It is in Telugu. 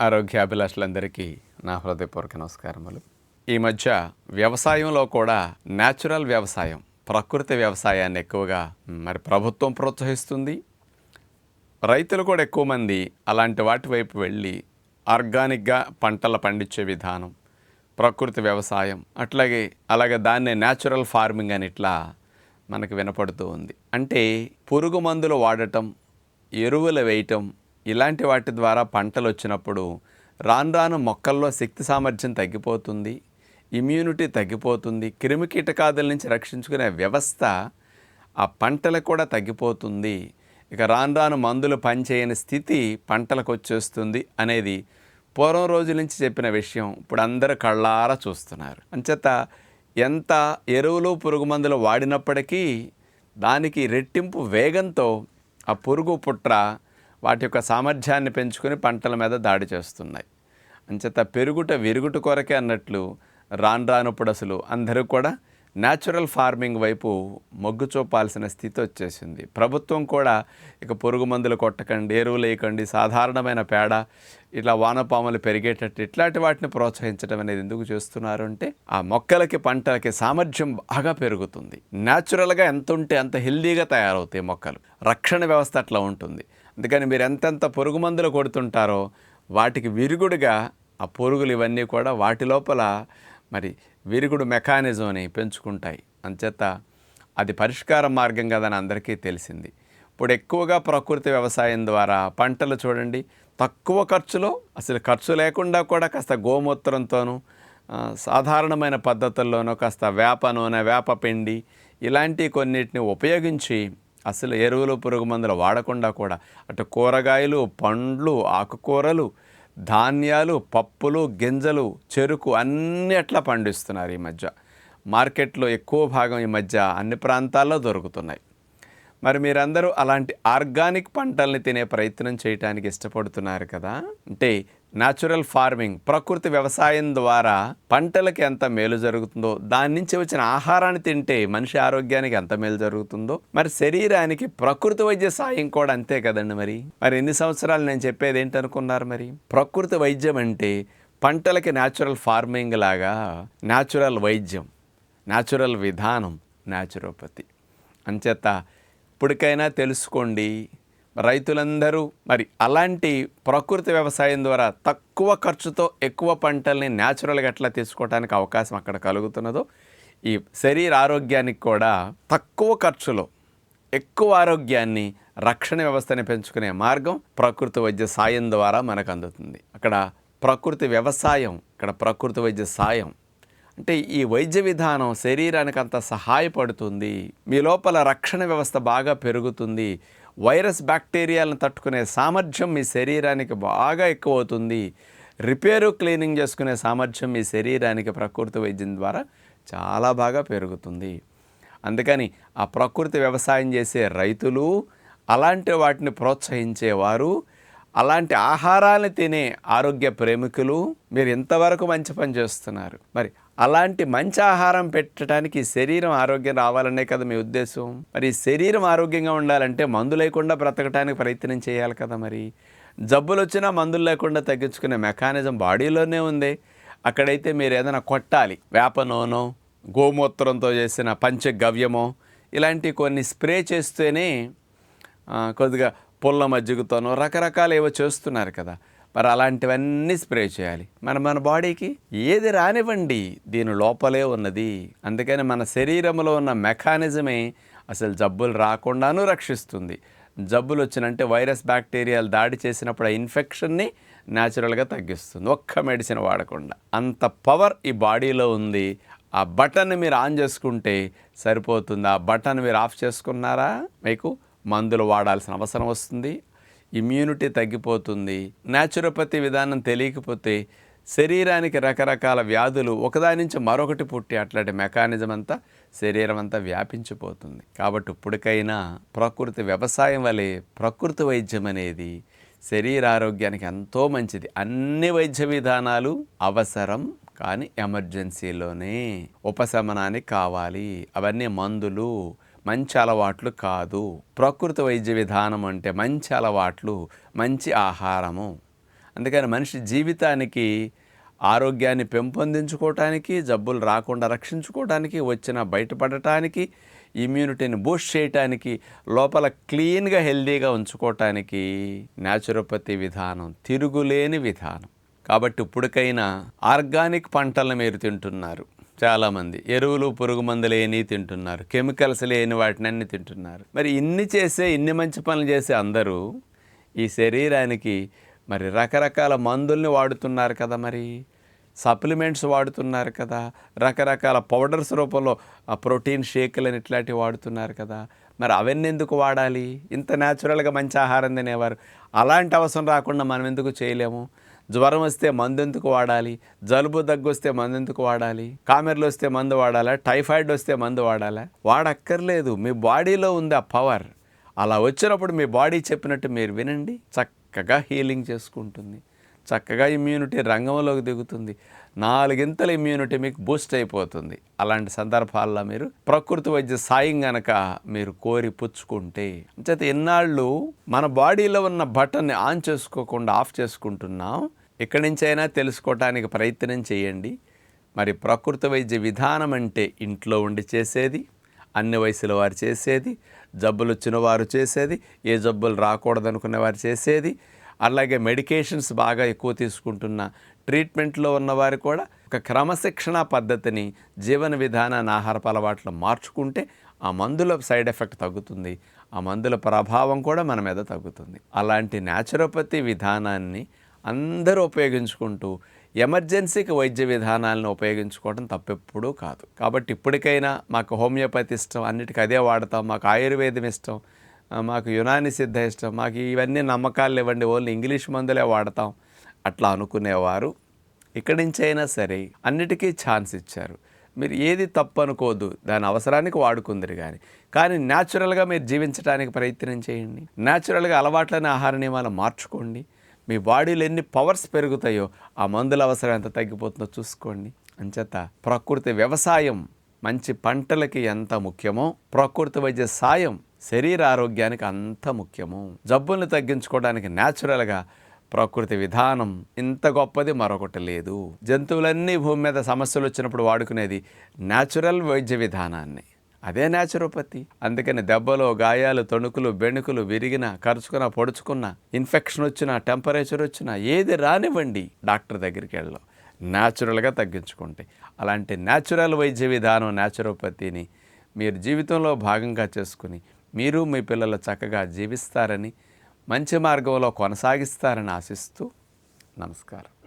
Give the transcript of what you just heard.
ఆరోగ్యాభిలాషులందరికీ నా హృదయపూర్వక నమస్కారములు. ఈ మధ్య వ్యవసాయంలో కూడా న్యాచురల్ వ్యవసాయం ప్రకృతి వ్యవసాయాన్ని ఎక్కువగా మరి ప్రభుత్వం ప్రోత్సహిస్తుంది. రైతులు కూడా ఎక్కువ మంది అలాంటి వాటి వైపు వెళ్ళి ఆర్గానిక్గా పంటలు పండించే విధానం ప్రకృతి వ్యవసాయం అట్లాగే అలాగే దాన్నే న్యాచురల్ ఫార్మింగ్ అని ఇట్లా మనకు వినపడుతూ ఉంది. అంటే పురుగు మందులు వాడటం ఎరువులు వేయటం ఇలాంటి వాటి ద్వారా పంటలు వచ్చినప్పుడు రాను రాను మొక్కల్లో శక్తి సామర్థ్యం తగ్గిపోతుంది ఇమ్యూనిటీ తగ్గిపోతుంది క్రిమి కీటకాదుల నుంచి రక్షించుకునే వ్యవస్థ ఆ పంటలకు కూడా తగ్గిపోతుంది. ఇక రాను రాను మందులు పనిచేయని స్థితి పంటలకు వచ్చేస్తుంది అనేది పూర్వం రోజుల నుంచి చెప్పిన విషయం. ఇప్పుడు అందరూ కళ్ళారా చూస్తున్నారు. అంచేత ఎంత ఎరువులు పురుగు మందులు వాడినప్పటికీ దానికి రెట్టింపు వేగంతో ఆ పురుగు పుట్ర వాటి యొక్క సామర్థ్యాన్ని పెంచుకొని పంటల మీద దాడి చేస్తున్నాయి. అంచేత పెరుగుట విరుగుట కొరకే అన్నట్లు రాను రానప్పుడు అసలు అందరూ కూడా న్యాచురల్ ఫార్మింగ్ వైపు మొగ్గు చూపాల్సిన స్థితి వచ్చేసింది. ప్రభుత్వం కూడా ఇక పురుగు మందులు కొట్టకండి ఎరువులు వేయకండి సాధారణమైన పేడ ఇట్లా వానపాములు పెరిగేటట్టు ఇట్లాంటి వాటిని ప్రోత్సహించడం అనేది ఎందుకు చేస్తున్నారు అంటే ఆ మొక్కలకి పంటలకి సామర్థ్యం బాగా పెరుగుతుంది. న్యాచురల్గా ఎంత ఉంటే అంత హెల్దీగా తయారవుతాయి మొక్కలు. రక్షణ వ్యవస్థ అట్లా ఉంటుంది. అందుకని మీరు ఎంతెంత పురుగు మందులు కొడుతుంటారో వాటికి విరుగుడుగా ఆ పురుగులు ఇవన్నీ కూడా వాటి లోపల మరి విరుగుడు మెకానిజంని పెంచుకుంటాయి. అంచేత అది పరిష్కార మార్గం కదని అందరికీ తెలిసింది. ఇప్పుడు ఎక్కువగా ప్రకృతి వ్యవసాయం ద్వారా పంటలు చూడండి తక్కువ ఖర్చులో అసలు ఖర్చు లేకుండా కూడా కాస్త గోమూత్రంతోనూ సాధారణమైన పద్ధతుల్లోనూ కాస్త వేప నూనె వేప పిండి ఇలాంటి కొన్నిటిని ఉపయోగించి అసలు ఎరువులు పురుగు మందులు వాడకుండా కూడా అటు కూరగాయలు పండ్లు ఆకుకూరలు ధాన్యాలు పప్పులు గింజలు చెరుకు అన్ని అట్లా పండిస్తున్నారు ఈ మధ్య? మార్కెట్లో ఎక్కువ భాగం ఈ మధ్య అన్ని ప్రాంతాల్లో దొరుకుతున్నాయి. మరి మీరందరూ అలాంటి ఆర్గానిక్ పంటల్ని తినే ప్రయత్నం చేయడానికి ఇష్టపడుతున్నారు కదా? అంటే న్యాచురల్ ఫార్మింగ్ ప్రకృతి వ్యవసాయం ద్వారా పంటలకి ఎంత మేలు జరుగుతుందో దాని నుంచి వచ్చిన ఆహారాన్ని తింటే మనిషి ఆరోగ్యానికి ఎంత మేలు జరుగుతుందో మరి శరీరానికి ప్రకృతి వైద్య సాయం కూడా అంతే కదండి మరి? మరి ఎన్ని సంవత్సరాలు నేను చెప్పేది ఏంటనుకున్నారు మరి? ప్రకృతి వైద్యం అంటే పంటలకి న్యాచురల్ ఫార్మింగ్ లాగా న్యాచురల్ వైద్యం న్యాచురల్ విధానం న్యాచురోపతి. అంచేత ఇప్పటికైనా తెలుసుకోండి. రైతులందరూ మరి అలాంటి ప్రకృతి వ్యవసాయం ద్వారా తక్కువ ఖర్చుతో ఎక్కువ పంటల్ని న్యాచురల్గా ఎట్లా తీసుకోవడానికి అవకాశం అక్కడ కలుగుతున్నదో ఈ శరీర ఆరోగ్యానికి కూడా తక్కువ ఖర్చులో ఎక్కువ ఆరోగ్యాన్ని రక్షణ వ్యవస్థని పెంచుకునే మార్గం ప్రకృతి వైద్య సాయం ద్వారా మనకు అందుతుంది. అక్కడ ప్రకృతి వ్యవసాయం ఇక్కడ ప్రకృతి వైద్య సాయం అంటే ఈ వైద్య విధానం శరీరానికి అంత సహాయపడుతుంది. మీ లోపల రక్షణ వ్యవస్థ బాగా పెరుగుతుంది. వైరస్ బ్యాక్టీరియాలను తట్టుకునే సామర్థ్యం మీ శరీరానికి బాగా ఎక్కువ అవుతుంది రిపేరు క్లీనింగ్ చేసుకునే సామర్థ్యం మీ శరీరానికి ప్రకృతి వైద్యం ద్వారా చాలా బాగా పెరుగుతుంది. అందుకని ఆ ప్రకృతి వ్యవసాయం చేసే రైతులు అలాంటి వాటిని ప్రోత్సహించేవారు అలాంటి ఆహారాన్ని తినే ఆరోగ్య ప్రేమికులు మీరు ఇంతవరకు మంచి పని చేస్తున్నారు. మరి అలాంటి మంచి ఆహారం పెట్టడానికి శరీరం ఆరోగ్యం రావాలనే కదా మీ ఉద్దేశం. మరి శరీరం ఆరోగ్యంగా ఉండాలంటే మందు లేకుండా బ్రతకడానికి ప్రయత్నం చేయాలి కదా మరి. జబ్బులు వచ్చినా మందులు లేకుండా తగ్గించుకునే మెకానిజం బాడీలోనే ఉంది. అక్కడైతే మీరు ఏదైనా కొట్టాలి. వేప నూనె గోమూత్రంతో చేసిన పంచగవ్యమో ఇలాంటి కొన్ని స్ప్రే చేస్తేనే కొద్దిగా పుల్ల మజ్జిగతోనో రకరకాలు ఏవో చేస్తున్నారు కదా. మరి అలాంటివన్నీ స్ప్రే చేయాలి. మన మన బాడీకి ఏది రానివ్వండి దీని లోపలే ఉన్నది. అందుకని మన శరీరంలో ఉన్న మెకానిజమే అసలు జబ్బులు రాకుండానూ రక్షిస్తుంది. జబ్బులు వచ్చినంటే వైరస్ బ్యాక్టీరియాలు దాడి చేసినప్పుడు ఆ ఇన్ఫెక్షన్ని న్యాచురల్గా తగ్గిస్తుంది. ఒక్క మెడిసిన్ వాడకుండా. అంత పవర్ ఈ బాడీలో ఉంది. ఆ బటన్ని మీరు ఆన్ చేసుకుంటే సరిపోతుంది. ఆ బటన్ మీరు ఆఫ్ చేసుకున్నారా? మీకు మందులు వాడాల్సిన అవసరం వస్తుంది. ఇమ్యూనిటీ తగ్గిపోతుంది. న్యాచురోపతి విధానం తెలియకపోతే శరీరానికి రకరకాల వ్యాధులు ఒకదాని నుంచి మరొకటి పుట్టి అట్లాంటి మెకానిజం అంతా శరీరం అంతా వ్యాపించిపోతుంది. కాబట్టి ఇప్పటికైనా ప్రకృతి వ్యవసాయం వలె ప్రకృతి వైద్యం అనేది శరీర ఆరోగ్యానికి ఎంతో మంచిది. అన్ని వైద్య విధానాలు అవసరం కానీ ఎమర్జెన్సీలోనే ఉపశమనానికి కావాలి. అవన్నీ మందులు మంచి అలవాట్లు కాదు. ప్రకృతి వైద్య విధానం అంటే మంచి అలవాట్లు మంచి ఆహారము. అందుకని మనిషి జీవితానికి ఆరోగ్యాన్ని పెంపొందించుకోవటానికి జబ్బులు రాకుండా రక్షించుకోవటానికి వచ్చిన బయటపడటానికి ఇమ్యూనిటీని బూస్ట్ చేయటానికి లోపల క్లీన్గా హెల్దీగా ఉంచుకోవటానికి న్యాచురోపతి విధానం తిరుగులేని విధానం. కాబట్టి ఇప్పటికైనా ఆర్గానిక్ పంటలను మీరు తింటున్నారు. చాలామంది. ఎరువులు పురుగు మందులేని తింటున్నారు. కెమికల్స్ లేని వాటిని అన్ని తింటున్నారు. మరి ఇన్ని చేసే ఇన్ని మంచి పనులు చేసే అందరూ ఈ శరీరానికి మరి రకరకాల మందుల్ని వాడుతున్నారు కదా మరి. సప్లిమెంట్స్ వాడుతున్నారు కదా. రకరకాల పౌడర్స్ రూపంలో ఆ ప్రోటీన్ షేక్లని ఇట్లాంటివి వాడుతున్నారు కదా. మరి అవన్నీ ఎందుకు వాడాలి? ఇంత న్యాచురల్గా మంచి ఆహారం తినేవారు. అలాంటి అవసరం రాకుండా మనం ఎందుకు చేయలేము? జ్వరం వస్తే మందు ఎందుకు వాడాలి? జలుబు దగ్గు వస్తే మందు ఎందుకు వాడాలి? కామెర్లు వస్తే మందు వాడాలా? టైఫాయిడ్ వస్తే మందు వాడాలా? వాడక్కర్లేదు. మీ బాడీలో ఉంది ఆ పవర్ అలా వచ్చినప్పుడు మీ బాడీ చెప్పినట్టు మీరు వినండి. చక్కగా హీలింగ్ చేసుకుంటుంది. చక్కగా ఇమ్యూనిటీ రంగంలోకి దిగుతుంది. నాలుగింతల ఇమ్యూనిటీ మీకు బూస్ట్ అయిపోతుంది. అలాంటి సందర్భాల్లో మీరు ప్రకృతి వైద్య సాయం గనక మీరు కోరి పుచ్చుకుంటే అంచేత ఇన్నాళ్ళు మన బాడీలో ఉన్న బటన్ని ఆన్ చేసుకోకుండా ఆఫ్ చేసుకుంటున్నాం. ఇక్కడి నుంచైనా తెలుసుకోవటానికి ప్రయత్నం చేయండి. మరి ప్రకృతి వైద్య విధానం అంటే ఇంట్లో ఉండి చేసేది అన్ని వయసుల వారు చేసేది జబ్బులు వచ్చిన వారు చేసేది ఏ జబ్బులు రాకూడదనుకునే వారు చేసేది అలాగే మెడికేషన్స్ బాగా ఎక్కువ తీసుకుంటున్న ట్రీట్మెంట్లో ఉన్నవారు కూడా ఒక క్రమశిక్షణ పద్ధతిని జీవన విధానాన్ని ఆహారపు అలవాట్లు మార్చుకుంటే ఆ మందుల సైడ్ ఎఫెక్ట్ తగ్గుతుంది. ఆ మందుల ప్రభావం కూడా మన మీద తగ్గుతుంది. అలాంటి న్యాచురోపతి విధానాన్ని అందరూ ఉపయోగించుకుంటూ ఎమర్జెన్సీకి వైద్య విధానాలను ఉపయోగించుకోవడం తప్పెప్పుడూ కాదు. కాబట్టి ఇప్పటికైనా మాకు హోమియోపతి ఇష్టం అన్నిటికీ అదే వాడతాం మాకు ఆయుర్వేదం ఇష్టం మాకు యునాని సిద్ధ ఇష్టం. మాకు ఇవన్నీ నమ్మకాలు ఇవ్వండి ఓన్లీ ఇంగ్లీష్ మందులే వాడతాం. అట్లా అనుకునేవారు. ఇక్కడి నుంచి అయినా సరే అన్నిటికీ ఛాన్స్ ఇచ్చారు. మీరు ఏది తప్పు అనుకోవద్దు. దాని అవసరానికి వాడుకుందరు కానీ కానీ న్యాచురల్గా మీరు జీవించడానికి ప్రయత్నం చేయండి. న్యాచురల్గా అలవాట్లని ఆహార నియమాలు మార్చుకోండి. మీ బాడీలో ఎన్ని పవర్స్ పెరుగుతాయో ఆ మందుల అవసరం ఎంత తగ్గిపోతుందో చూసుకోండి. అంచేత ప్రకృతి వ్యవసాయం మంచి పంటలకి ఎంత ముఖ్యమో ప్రకృతి వైద్య సాయం శరీర ఆరోగ్యానికి అంత ముఖ్యము. జబ్బుల్ని తగ్గించుకోవడానికి న్యాచురల్గా ప్రకృతి విధానం ఇంత గొప్పది మరొకటి లేదు. జంతువులన్నీ భూమి మీద సమస్యలు వచ్చినప్పుడు వాడుకునేది న్యాచురల్ వైద్య విధానాన్ని. అదే న్యాచురోపతి అందుకని దెబ్బలు గాయాలు తణుకులు బెణుకులు విరిగిన ఖర్చుకున్న పొడుచుకున్న ఇన్ఫెక్షన్ వచ్చినా టెంపరేచర్ వచ్చినా ఏది రానివ్వండి డాక్టర్ దగ్గరికి వెళ్ళడం. న్యాచురల్గా తగ్గించుకుంటే. అలాంటి న్యాచురల్ వైద్య విధానం న్యాచురోపతిని మీరు జీవితంలో భాగంగా చేసుకుని మీరు మీ పిల్లలు చక్కగా జీవిస్తారని మంచి మార్గంలో కొనసాగిస్తారని ఆశిస్తూ నమస్కారం.